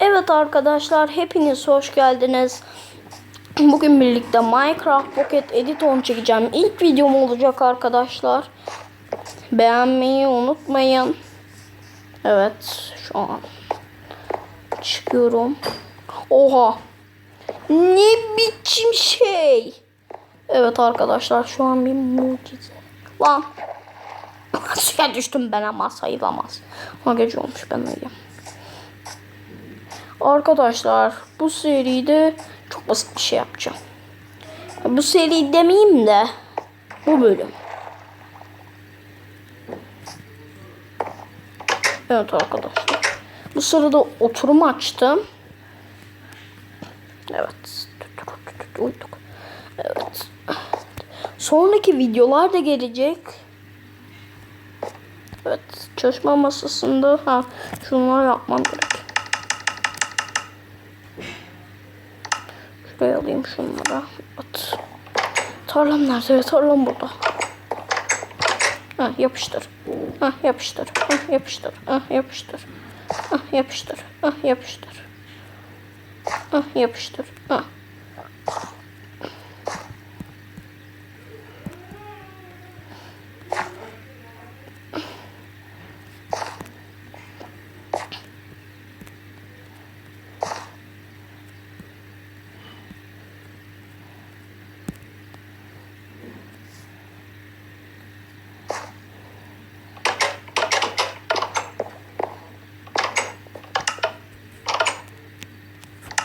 Evet arkadaşlar hepiniz hoş geldiniz. Bugün birlikte Minecraft Pocket Edition çekeceğim. İlk videom olacak arkadaşlar. Beğenmeyi unutmayın. Evet şu an çıkıyorum. Oha. Ne biçim şey. Evet arkadaşlar şu an bir mucize. Lan. Suya düştüm ben ama sayılamaz. Ama gece olmuş ben uyuyayım. Arkadaşlar bu seride çok basit bir şey yapacağım. Bu seri demeyeyim de bu bölüm. Evet arkadaşlar. Bu sırada oturum açtım. Evet. Uyduk. Evet. Sonraki videolar da gelecek. Evet. Çalışma masasında ha şunları yapmam gerek. Şunları. At. Tarlam nerede? Tarlam burada. Ha yapıştır. Ha yapıştır. Ha yapıştır. Ha yapıştır. Ha yapıştır. Ha yapıştır. Ha yapıştır. Ha.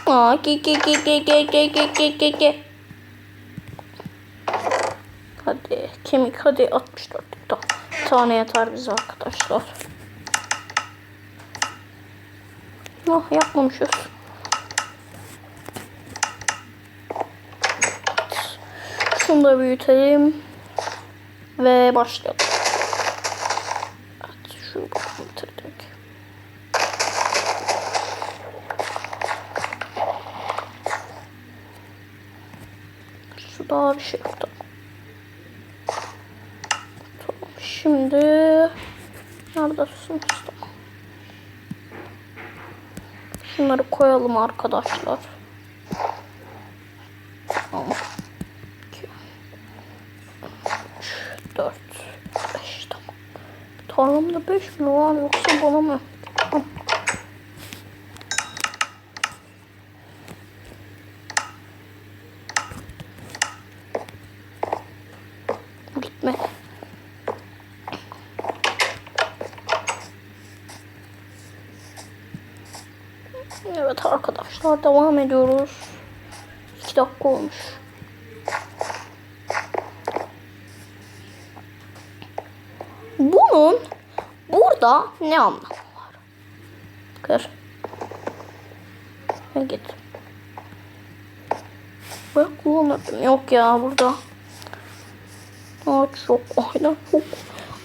Aa, ki ki ki ki ki ki ki ki ki ki. Hadi kemik hadi 64 ta tane yeter bize arkadaşlar. Oh yapmamışız. Şunu da büyütelim. Ve başlayalım. Evet, şunu bitirdik. Şu daha bir şey yok. Tamam. Şimdi neredesiniz? Tamam. Şunları koyalım arkadaşlar. Tamam. 2 3 4 5 tamam. Tarlamda 5 mi var yoksa bana mı? Tamam. Gitme. Evet arkadaşlar devam ediyoruz. 2 dakika olmuş. Bunun burada ne anlamı var? Kır. Ha, git. Ben kullanırdım. Yok ya burada. Ağaç yok. Aynen yok.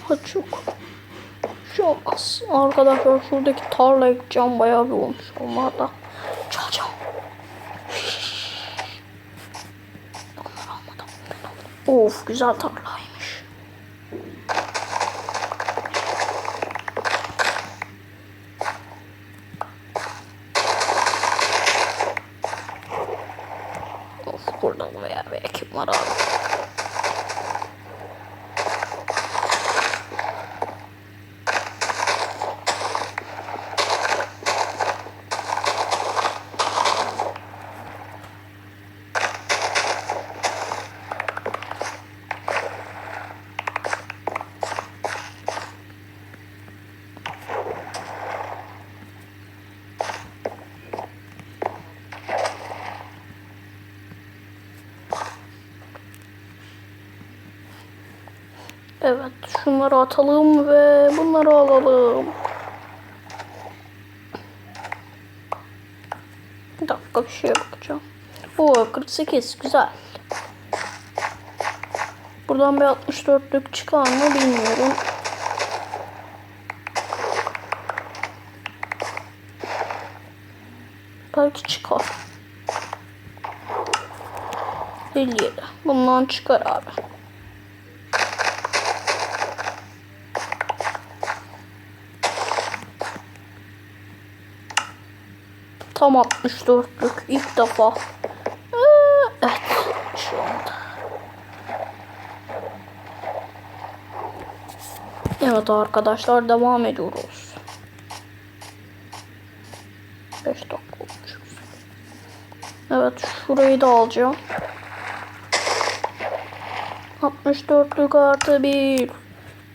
Ağaç yok. Şu olmaz. Arkadaşlar şuradaki tarlaya gideceğim. Bayağı bir olmuş. Onlar Of güzel tarlaymış. Of burada bayağı bir ekip var abi. Evet şunları atalım ve bunları alalım. Bir dakika bir şeye bakacağım. Oo 48 güzel. Buradan bir 64'lük çıkar mı bilmiyorum. Belki çıkar. 57. Bundan çıkar abi. Tam 64'lük ilk defa. Ee, Evet şu anda. Evet arkadaşlar devam ediyoruz. 5 dakika olmuş. Evet şurayı da alacağım. 64'lük artı 1.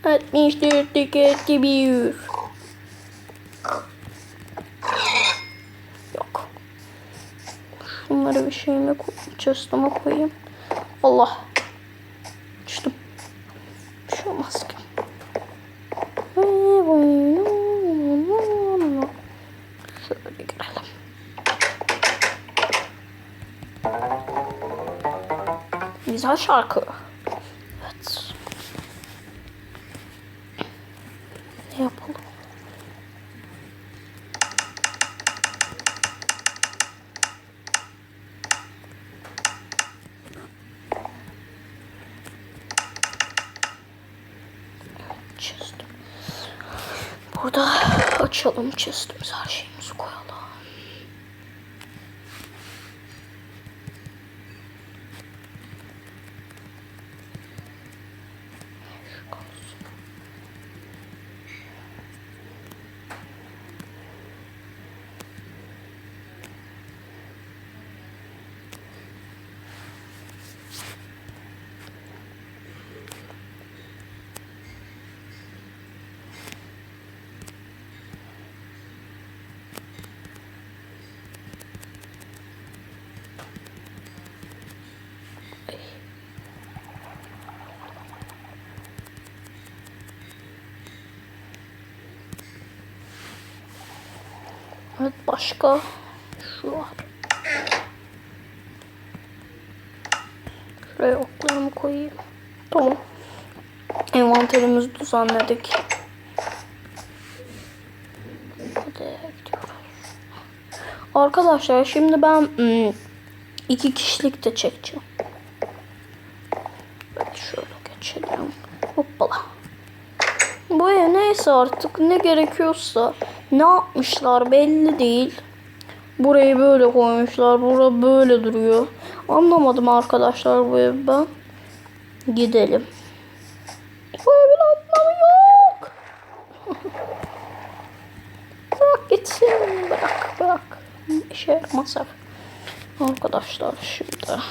64'lük artı 1. Yok. Şunları bir şeyime. Chest'ıma koyayım. Allah. Düştüm. Bir şey olmaz ki. Şöyle girelim. Güzel şarkı. Evet. Ne yapalım? Chest'im. Burada açalım chest'imizi her şeyimizi koyalım. Şu kalsın. Evet başka şu var. Şuraya oklarımı koyayım. Tamam. Envanterimizi düzenledik. Arkadaşlar şimdi ben hmm, iki kişilik de çekeceğim. Evet şöyle geçelim. Hoppala. Bu neyse artık ne gerekiyorsa ne yapmışlar belli değil. Burayı böyle koymuşlar. Bura böyle duruyor. Anlamadım arkadaşlar bu evi ben. Gidelim. Bu evin anlamı yok. bırak gitsin. Bırak bırak. İşe ev. Arkadaşlar şimdi.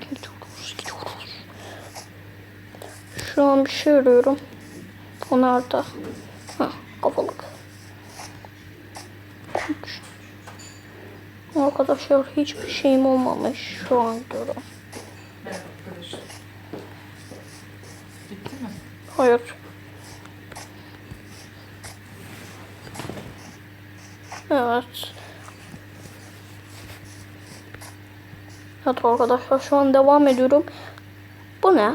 Gidiyoruz gidiyoruz. Şu an bir şey arıyorum. O nerede? Ha, kafalık. Arkadaşlar hiçbir şeyim olmamış şu an mi? Hayır. Evet. Evet arkadaşlar şu an devam ediyorum. Bu ne?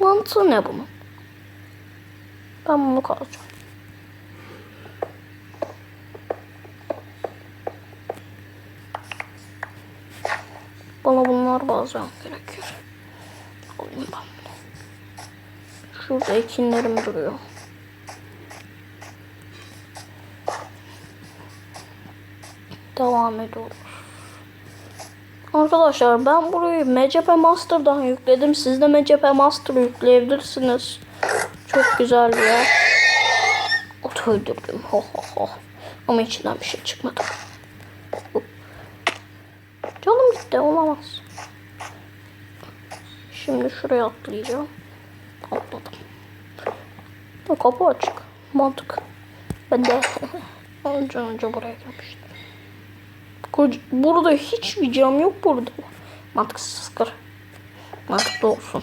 Mantığı ne bunun? Ben bunu kalacağım. Bana bunlar bazen gerekiyor. Alayım ben bunu. Şurada ekinlerim duruyor. Devam ediyoruz. Arkadaşlar ben burayı MCP Master'dan yükledim. Siz de MCP Master yükleyebilirsiniz. Çok güzel bir yer. Ot öldürdüm. Ho ho ho. Ama içinden bir şey çıkmadı. Canım gitti. Olamaz. Şimdi şuraya atlayacağım. Atladım. Kapı açık. Mantık. Ben de önce önce buraya girmiştim. Burada hiçbir cam yok burada. Mantıksız kır. Mantıklı olsun.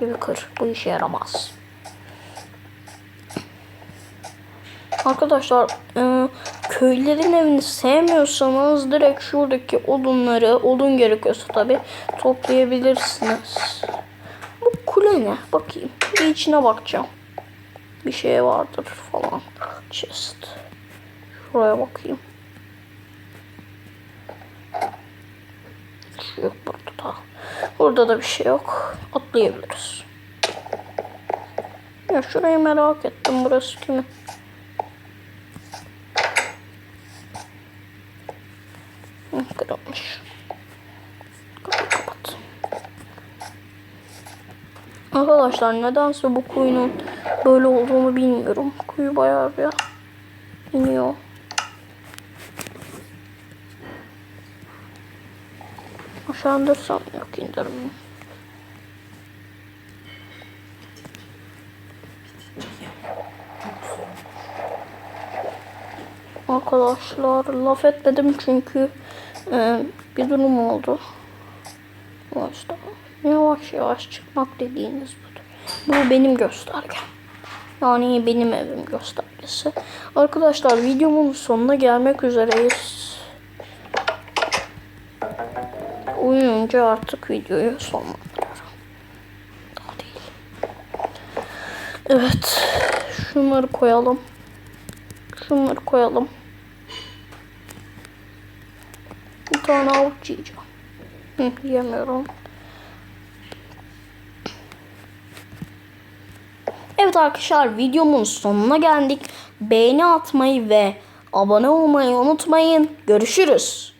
Gibi kır. Bu işe yaramaz. Arkadaşlar e, köylerin evini sevmiyorsanız direkt şuradaki odunları odun gerekiyorsa tabi toplayabilirsiniz. Bu kule ne? Bakayım. Bir içine bakacağım. Bir şey vardır falan. Chest. Şuraya bakayım. Şu yok burada da. Burada da bir şey yok. Atlayabiliriz. Ya şurayı merak ettim. Burası kimin? Kırılmış. Kapıyı kapat. Arkadaşlar nedense bu kuyunun böyle olduğunu bilmiyorum. Kuyu bayağı bir iniyor. Aşağı indirsem yok indirmiyor. Arkadaşlar laf etmedim çünkü e, bir durum oldu. Yavaşta yavaş yavaş çıkmak dediğiniz budur. Bu benim göstergem. Yani benim evim göstergesi. Arkadaşlar videomun sonuna gelmek üzereyiz. Uyuyunca artık videoyu sonlandırıyorum. Daha değil. Evet. Şunları koyalım. Şunları koyalım. Bir tane avuç yiyeceğim. Hı, yiyemiyorum. Evet arkadaşlar videomun sonuna geldik. Beğeni atmayı ve abone olmayı unutmayın. Görüşürüz.